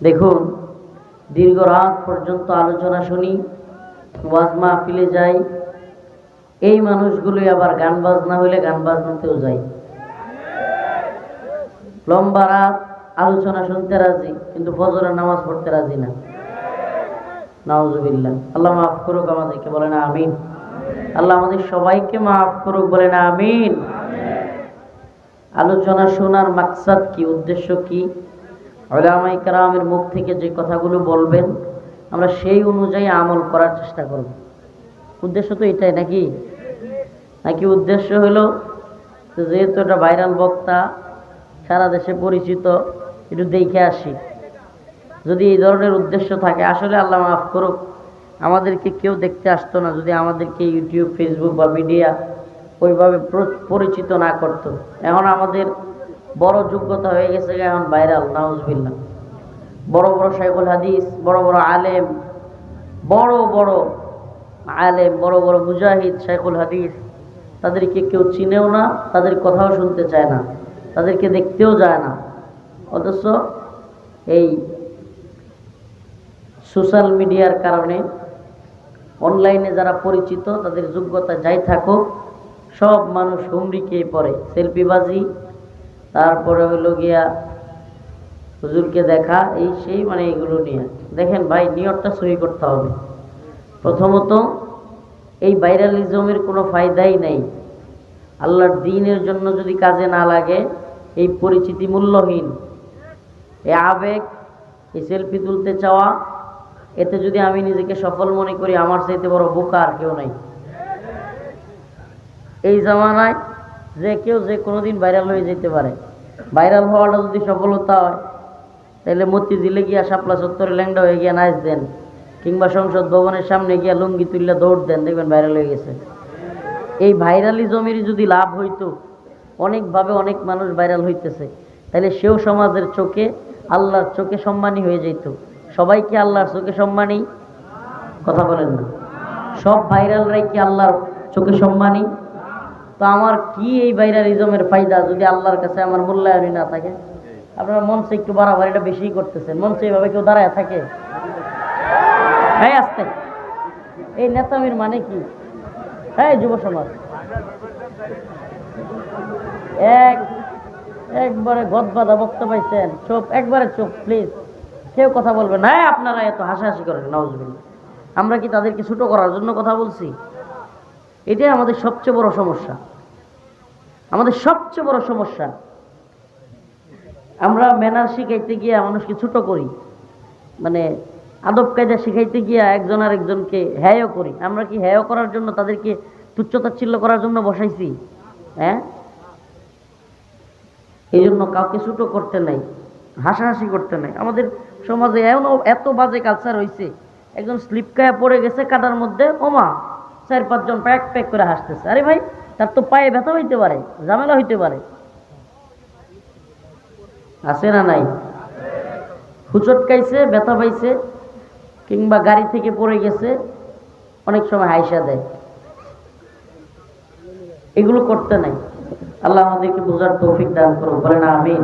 দেখুন, দীর্ঘ রাত পর্যন্ত আলোচনা শুনি, ওয়াজ মাহফিলে যাই, এই মানুষগুলোই আবার গান বাজনা হইলে গান বাজনাতেও যায় লম্বা রাত আলোচনা শুনতে রাজি, কিন্তু ফজরের নামাজ পড়তে রাজি না। নাউজুবিল্লাহ। আল্লাহ মাফ করুক আমাদেরকে, বলেন আমিন। আল্লাহ আমাদের সবাইকে মাফ করুক, বলেন আমিন। আলোচনা শোনার মাকসাদ কি, উদ্দেশ্য কি? ওলামাই কারামের মুখ থেকে যে কথাগুলো বলবেন, আমরা সেই অনুযায়ী আমল করার চেষ্টা করব। উদ্দেশ্য তো এটাই, নাকি? নাকি উদ্দেশ্য হলো, যেহেতু এটা ভাইরাল বক্তা, সারা দেশে পরিচিত, একটু দেখে আসি। যদি এই ধরনের উদ্দেশ্য থাকে, আসলে আল্লাহ মাফ করুক, আমাদেরকে কেউ দেখতে আসতো না, যদি আমাদেরকে ইউটিউব, ফেসবুক বা মিডিয়া ওইভাবে পরিচিত না করতো। এখন আমাদের বড় যোগ্যতা হয়ে গেছে এখন ভাইরাল নাউজবিল্লা বড় বড় শাইখুল হাদিস, বড় বড় আলেম, বড় বড় আলেম, বড় বড় মুজাহিদ, শাইখুল হাদিস, তাদেরকে কেউ চিনেও না, তাদের কথাও শুনতে চায় না, তাদেরকে দেখতেও যায় না। অথচ এই সোশ্যাল মিডিয়ার কারণে অনলাইনে যারা পরিচিত, তাদের যোগ্যতা যাই থাকুক, সব মানুষ হুমড়িকে পড়ে, সেলফিবাজি তারপরে হইল গিয়া হুজুরকে দেখা, এই সেই মানে এগুলো নিয়ে। দেখেন ভাই, নিয়তটা সহি করতে হবে। প্রথমত, এই ভাইরালিজমের কোনো ফায়দাই নেই। আল্লাহর দিনের জন্য যদি কাজে না লাগে, এই পরিচিতি মূল্যহীন। এই আবেগ এই সেলফি তুলতে চাওয়া, এতে যদি আমি নিজেকে সফল মনে করি, আমার চাইতে বড় বোকা আর কেউ নাই। এই জামানায় যে কেউ যে কোনোদিন ভাইরাল হয়ে যেতে পারে। ভাইরাল হওয়াটা যদি সফলতা হয়, তাহলে মতি দিলে গিয়া শাপলা চত্বরে ল্যাংডা হয়ে গিয়া নাচ দেন, কিংবা সংসদ ভবনের সামনে গিয়া লুঙ্গি তুললে দৌড় দেন, দেখবেন ভাইরাল হয়ে গেছে। এই ভাইরালিজমের যদি লাভ হইতো, অনেকভাবে অনেক মানুষ ভাইরাল হইতেছে। তাহলে সেও সমাজের চোখে, আল্লাহর চোখে সম্মানী হয়ে যেত সবাই কি আল্লাহর চোখে সম্মানী? কথা বলেন না। সব ভাইরালরাই কি আল্লাহর চোখে সম্মানী? তো আমার কি এই ভাইরালিজমের ফায়দা যদি আল্লাহর কাছে আমার মূল্যায়নই না থাকে? আপনারা মঞ্চে একটু বাড়াবাড়িটা বেশি করতেছেন। মঞ্চে এভাবে কেউ দাঁড়ায় থাকে? হ্যাঁ আসতে। এই নেতামির মানে কি? হ্যাঁ যুব সমাজ। এক, একবারে গদ গদবাদা বক্তা পাইছেন। চুপ, একবারে চুপ প্লিজ কেউ কথা বলবেন হ্যাঁ আপনারা এত হাসাহাসি করেন নওয়াজবিল্লা আমরা কি তাদেরকে ছোট করার জন্য কথা বলছি? এটাই আমাদের সবচেয়ে বড় সমস্যা। আমাদের সবচেয়ে বড় সমস্যা, আমরা ম্যানার শিখাইতে গিয়ে মানুষকে ছোট করি মানে আদব কায়দা শিখাইতে গিয়া একজন আর একজনকে হ্যায়ও করি। আমরা কি হ্যায় করার জন্য তাদেরকে তুচ্ছতাচ্ছিল্য করার জন্য বসাইছি? হ্যাঁ? এই জন্য কাউকে ছোটো করতে নাই, হাসাহাসি করতে নাই। আমাদের সমাজে এমন এত বাজে কালচার হয়েছে একজন স্লিপ খায় পড়ে গেছে কাদার মধ্যে, ওমা, চার পাঁচজন প্যাক প্যাক করে হাসতেছে। আরে ভাই তার তো পায়ে ব্যথা হইতে পারে, ঝামেলা হইতে পারে। আছে না নাই? হুচট খাইছে, ব্যথা পাইছে, কিংবা গাড়ি থেকে পড়ে গেছে, অনেক সময় হাইসা দেয়। এগুলো করতে নাই। আল্লাহ আমাদেরকে বোঝার তৌফিক দান করো বলেন আমিন।